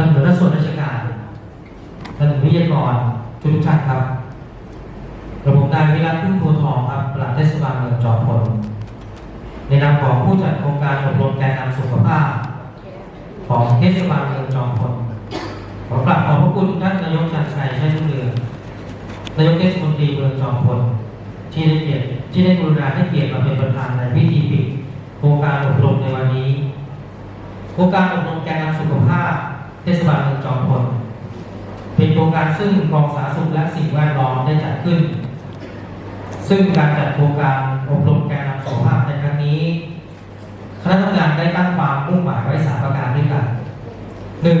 ท่านหัวหน้าส่วนราชการท่านวิทยากรทุกท่านครับกระผมนายวิรัตพึ่งโพธิ์ทองครับปลัดเทศบาลเมืองจอมพลในนามของผู้จัดโครงการอบรมแกนนำสุขภาพ ของเทศบาลเมืองจอมพลขอกราบขอบพระคุณท่านนายกชันชัยชัยรุ่งเรืองนายกเทศมนตรีเมืองจอมพลที่ได้เกียรติที่ได้กรุณาให้เกียรติมาเป็นประธานในพิธีปิดโครงการอบรมในวันนี้ โครงการอบรมแกนนำสุขภาพ ทศบาลเมืองจอมพล เป็นโครงการซึ่งกองสาธารณสุขและสิ่งแวดล้อมได้จัดขึ้น ซึ่งการจัดโครงการอบรมแกนนำสุขภาพในครั้งนี้คณะทำงานได้ตั้งความมุ่งหมายไว้สามประการด้วยกันหนึ่ง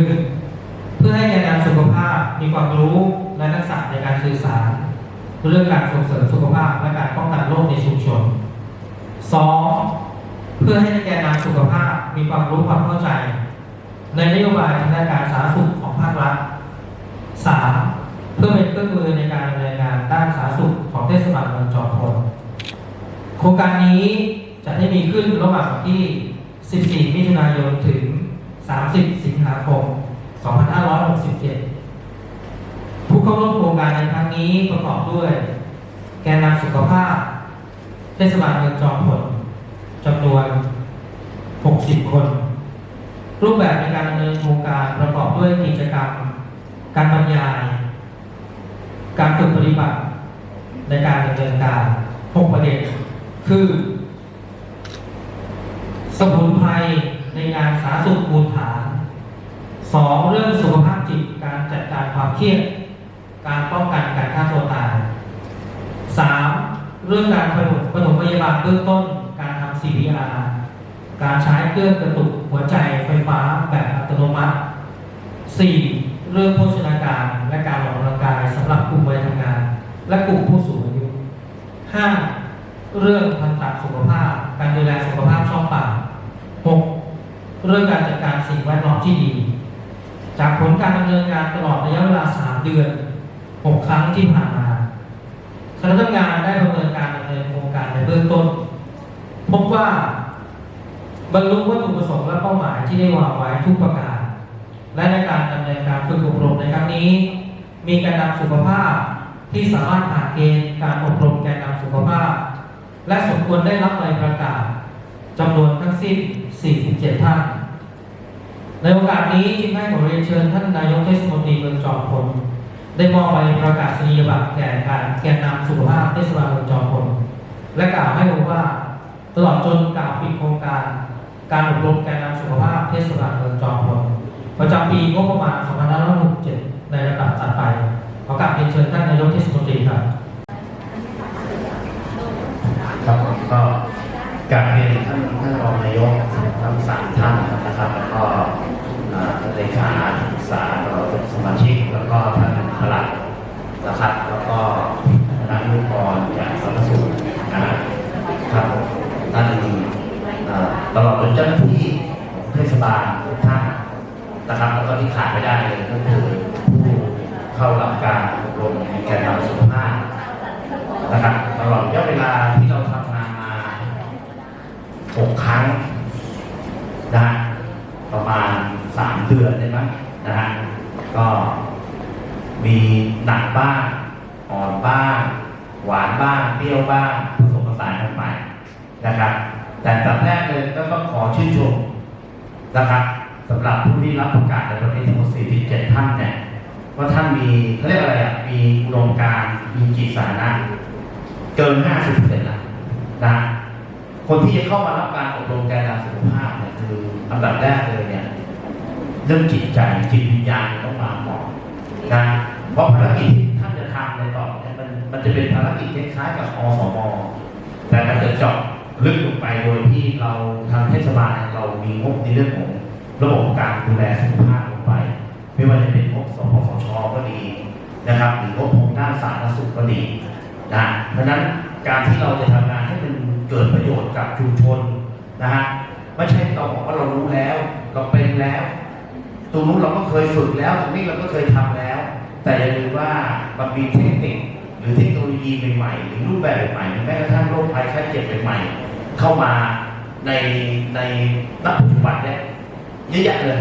เพื่อให้แกนนำสุขภาพมีความรู้และทักษะในการสื่อสาร เรื่องการส่งเสริมสุขภาพและการป้องกันโรคในชุมชนสองเพื่อให้แกนนำสุขภาพมีความรู้ความเข้าใจ ในนโยบายทางด้านการสาธารณสุขของภาครัฐสามเพื่อเป็นเครื่องมือในการดำเนินงานด้านสาธารณสุขของเทศบาลเมืองจอมพลโครงการนี้จะได้มีขึ้นระหว่างที่ 14 มิถุนายนถึง 30 สิงหาคม 2567 ผู้เข้าร่วมโครงการในครั้งนี้ประกอบด้วย แกนนำสุขภาพ เทศบาลเมืองจอมพลจำนวน 60 คน รูปแบบในการดำเนินโครงการประกอบด้วยกิจกรรม การบรรยาย การฝึกปฏิบัติ ในการดำเนินการ 6 ประเด็น คือ สมุนไพรในงานสาธารณสุขมูลฐาน 2. เรื่องสุขภาพจิตการจัดการความเครียด การป้องกันการฆ่าตัวตาย 3. เรื่องการปฐมปฐมพยาบาลเบื้องต้น การทำ CPR การใช้เครื่องกระตุก หัวใจไฟฟ้าแบบอัตโนมัติ 4. เรื่องโภชนาการและการออกกำลังกายสำหรับกลุ่มวัยทำงาน และกลุ่มผู้สูงอายุ 5. เรื่องทันตสุขภาพ การดูแลสุขภาพช่องปาก 6. เรื่องการจัดการสิ่งแวดล้อมที่ดี จากผลการดำเนินงานตลอดระยะเวลา 3 เดือน 6 ครั้งที่ผ่านมาคณะทำงานได้ดำเนินการดำเนินโครงการในเบื้องต้น พบว่า บรรลุวัตถุประสงค์และเป้าหมายที่ได้วางไว้ทุกประการ และในการดำเนินการฝึกอบรมในครั้งนี้ มีการนำสุขภาพที่สามารถผ่านเกณฑ์การอบรมแกนนำสุขภาพ และสมควรได้รับใบประกาศจำนวนทั้งสิ้น 47 ท่าน ในโอกาสนี้จึงให้ขอเรียนเชิญท่านนายกเทศมนตรีเมืองจอมพลได้มอบใบประกาศนียบัตรแก่การแกนนำสุขภาพเทศบาลเมืองจอมพลและกล่าวให้รู้ว่า ตลอดจนกล่าวปิดโครงการ การอบรมแกนนำสุขภาพเทศบาลเมืองจอมพลประจำปีงบประมาณ 2567 ในระดับถัดไป ขอกราบเรียนเชิญท่านนายกเทศมนตรีครับครับก็กรารเรียนท่านท่านรองนายกทั้งสามท่านนะครับแล้วก็ท่านเลขาที่ปรึกษาแล้วก็สมาชิกแล้วก็ท่านพลัดนะครับ แล้วก็คณะวิทยากรจากสำนักสุขนะครับท่านอ่าตลอดจนเจ้าหน้าที่ของเทศบาลทุกท่านนะครับ แล้วก็ ที่ขาดไม่ได้เลยก็คือผู้เข้ารับการอบรมแกนนำสุขภาพนะครับตลอดระยะเวลาที่เราทำงานมาหกครั้งนะประมาณสามเดือนได้ไหมนะฮะก็มีหนักบ้างอ่อนบ้างหวานบ้างเปรี้ยวบ้างผสมผสานกันไปนะครับ แต่อันดับแรกเลยก็ต้องขอชื่นชมนะครับ สำหรับผู้ที่รับประกาศในวันนี้ทั้งหมด47 ท่านเนี่ยว่าท่านมีเขาเรียกอะไรอะมีอุดมการมีจิตสาระเกิน 50%แล้วนะคนที่จะเข้ามารับการอบรมแกนนำสุขภาพเนี่ยคืออันดับแรกเลยเนี่ยเรื่องจิตใจจิตวิญญาณต้องมาก่อนนะเพราะภารกิจที่ท่านจะทำในต่อเนี่ยมันมันจะเป็นภารกิจคล้ายๆกับอสมแต่มันจะเจาะลึกลงไปโดยที่เราทางเทศบาลเนี่ยเรามีงบในเรื่องของ ระบบการดูแลสุขภาพลงไป ไม่ว่าจะเป็นงบสปสชก็ดีนะครับ หรืองบของด้านสาธารณสุขก็ดีนะเพราะนั้นการที่เราจะทำงานให้มันเกิดประโยชน์กับชุมชนนะฮะไม่ใช่เราบอกว่าเรารู้แล้ว เราเป็นแล้วตรงนู้นเราก็เคยฝึกแล้วตรงนี้เราก็เคยทำแล้ว แต่อย่าลืมว่ามันมีเทคนิคหรือเทคโนโลยีใหม่ๆหรือรูปแบบใหม่ๆแม้กระทั่งโรคภัยไข้เจ็บใหม่ๆเข้ามาในในณปัจจุบันเนี่ย เยอะแยะเลย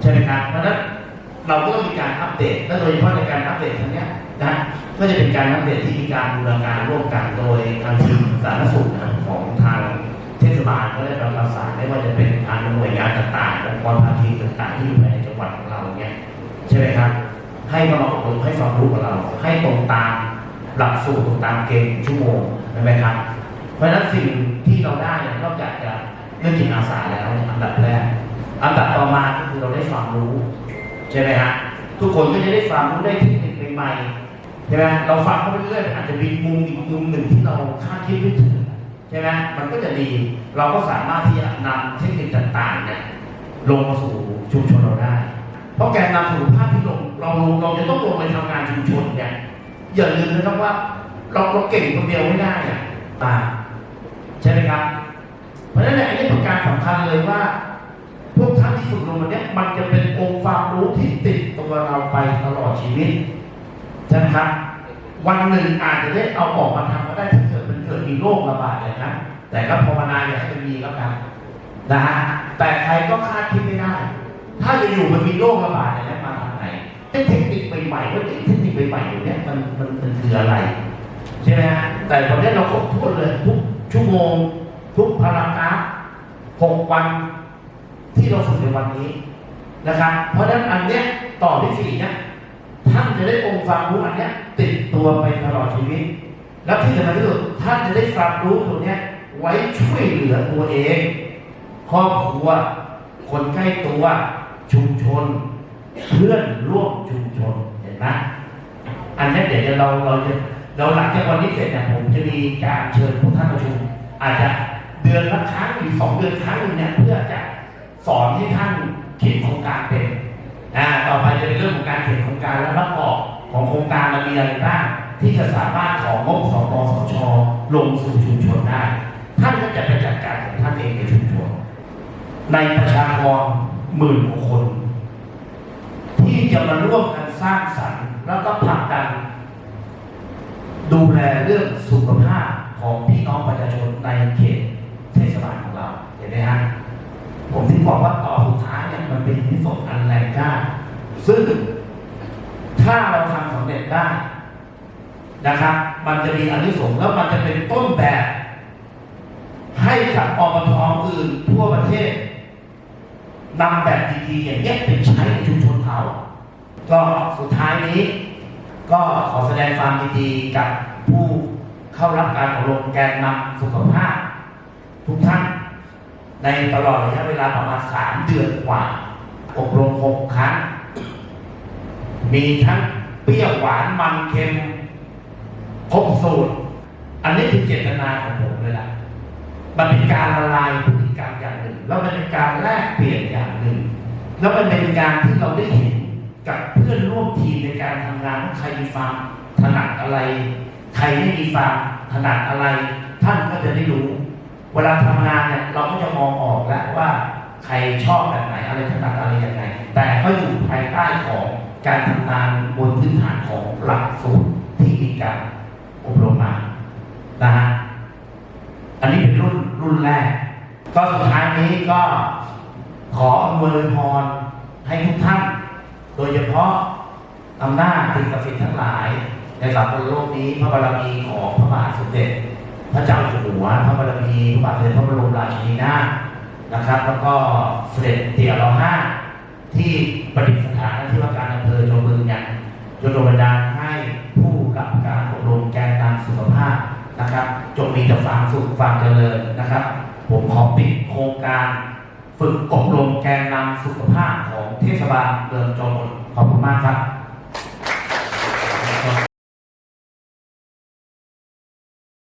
ใช่ไหมครับเพราะนั้นเราก็ต้องมีการอัปเดตและโดยเฉพาะในการอัปเดตครั้งนี้นะก็จะเป็นการอัปเดตที่มีการบูรณาการร่วมกันโดยทางทีมสาธารณสุขนะครับของทางเทศบาลก็ได้รับประสานไม่ว่าจะเป็นทางหน่วยงานต่างๆองค์กรภาคีต่าง ๆ ที่อยู่ในจังหวัดของเราเนี่ยใช่ไหมครับ ให้มาอบรมให้ความรู้กับเรา ให้ตรงตามหลักสูตรตรงตามเกณฑ์ชั่วโมงใช่ไหมครับ เพราะฉะนั้นสิ่งที่เราได้เนี่ยนอกจากจะเรื่องจิตอาสาแล้วอันดับแรก อันดับต่อมาก็คือเราได้ความรู้ใช่ไหมฮะทุกคนก็จะได้ความรู้ได้เทคนิคใหม่ๆใช่ไหมเราฟังเขาไปเรื่อยอาจจะมีมุมอีกมุมหนึ่งที่เราคาดคิดไม่ถึงใช่ไหมมันก็จะดี เราก็สามารถที่จะนำเทคนิคต่างๆเนี่ยลงมาสู่ชุมชนเราได้ เพราะแกนนำสุขภาพที่ลงเราเราจะต้องลงไปทำงานชุมชนเนี่ยอย่าลืมนะครับว่า เราเราเก่งคนเดียวไม่ได้อะใช่ไหมครับ เพราะฉะนั้นอันนี้เป็นการสำคัญเลยว่า พวกท่านที่ฝึกลงวันเนี้ยมันจะเป็นองค์ความรู้ที่ติดตัวเราไปตลอดชีวิตใช่ไหมครับวันหนึ่งอาจจะได้เอาออกมาทำก็ได้ถ้าเกิดมันเกิดมีโรคระบาดอย่างนั้นแต่ก็ภาวนาอย่าให้มันมีแล้วกันนะฮะแต่ใครก็คาดคิดไม่ได้ ถ้าจะอยู่มันมีโรคระบาดอย่างนั้นมาทางไหนเทคนิคใหม่ๆว่าเทคนิคใหม่ๆอยู่เนี้ยมันมันมันคืออะไรใช่ไหมฮะแต่วันนี้เราครบถ้วนเลยทุกชั่วโมง ทุกพารากราฟหกวัน ที่เราฝึกในวันนี้นะครับ เพราะฉะนั้นอันเนี้ยต่อที่สี่เนี่ยท่านจะได้องค์ความรู้อันเนี้ยติดตัวไปตลอดชีวิต และที่สำคัญที่สุดท่านจะได้ความรู้ตัวเนี้ยไว้ช่วยเหลือตัวเอง ครอบครัว คนใกล้ตัวชุมชน เพื่อนร่วมชุมชนเห็นไหมอันเนี้ยเดี๋ยวเราเราจะเราหลังจากวันนี้เสร็จเนี่ยผมจะมีการเชิญพวกท่านประชุม อาจจะเดือนละครั้งหรือสองเดือนครั้งหนึ่งเนี่ยเพื่อจะ สอนให้ท่านเขียนโครงการเป็นอ่าต่อไปจะเป็นเรื่องของการเขียนโครงการและประกอบของโครงการมันมีอะไรบ้างที่จะสามารถของงบสปสชลงสู่ชุมชนได้ ท่านก็จะไปจัดการของท่านเองในชุมชน ในประชากรหมื่นกว่าคน ที่จะมาร่วมกันสร้างสรรค์แล้วก็ผลักดัน ดูแลเรื่องสุขภาพของพี่น้องประชาชนในเขตเทศบาลของเรา เห็นไหมฮะ ผมถึงบอกว่าต่อสุดท้ายเนี่ยมันเป็นที่ส่งอันแรงกล้าซึ่งถ้าเราทำสำเร็จได้นะครับ มันจะมีอนที่ส่งส์แล้วมันจะเป็นต้นแบบ ให้กับอบทอื่นทั่วประเทศนำแบบดีๆอย่างเงี้ไปใช้ในชุมชนเขา ก็สุดท้ายนี้ ก็ขอแสดงความดีๆกับผู้เข้ารับการอบรมแกนนำสุขภาพ ทุกท่าน ในตลอดระยะเวลาประมาณสามเดือนกว่า อบรมหกครั้ง มีทั้งเปรี้ยวหวานมันเค็มครบสูตร อันนี้คือเจตนาของผมเลยล่ะมันเป็นการละลายพฤติกรรมอย่างหนึ่ง แล้วมันเป็นการแลกเปลี่ยนอย่างหนึ่ง แล้วมันเป็นการที่เราได้เห็นกับเพื่อนร่วมทีมในการทำงานใครมีความถนัดอะไร ใครไม่มีความถนัดอะไร ท่านก็จะได้รู้ เวลาทำงานเนี่ยเราก็จะมองออกแล้วว่าใครชอบแบบไหนอะไรถนัดอะไรยังไง แต่ก็อยู่ภายใต้ของการทำงานบนพื้นฐานของหลักสูตรที่มีการอบรมมานะฮะอันนี้เป็นรุ่นรุ่นแรก ก็สุดท้ายนี้ก็ขออำนวยพรให้ทุกท่าน โดยเฉพาะอำนาจสิ่งศักดิ์สิทธิ์ทั้งหลาย ในสากลโลกนี้พระบารมีของพระบาทสมเด็จ พระเจ้าอยู่หัวพระบารมีพระบาทสมเด็จพระบรมราชินีนาถนะครับ แล้วก็เสด็จเตี่ยเราห้าที่ประดิษฐานที่ว่าการอำเภอจงบึงเนี่ยจนโดนบันดาลให้ผู้รับการอบรมแกนนำสุขภาพนะครับ จงมีแต่ความสุขความเจริญนะครับ ผมขอปิดโครงการ ฝึกอบรมแกนนำสุขภาพของเทศบาลเมืองจอมพลขอบคุณมากครับ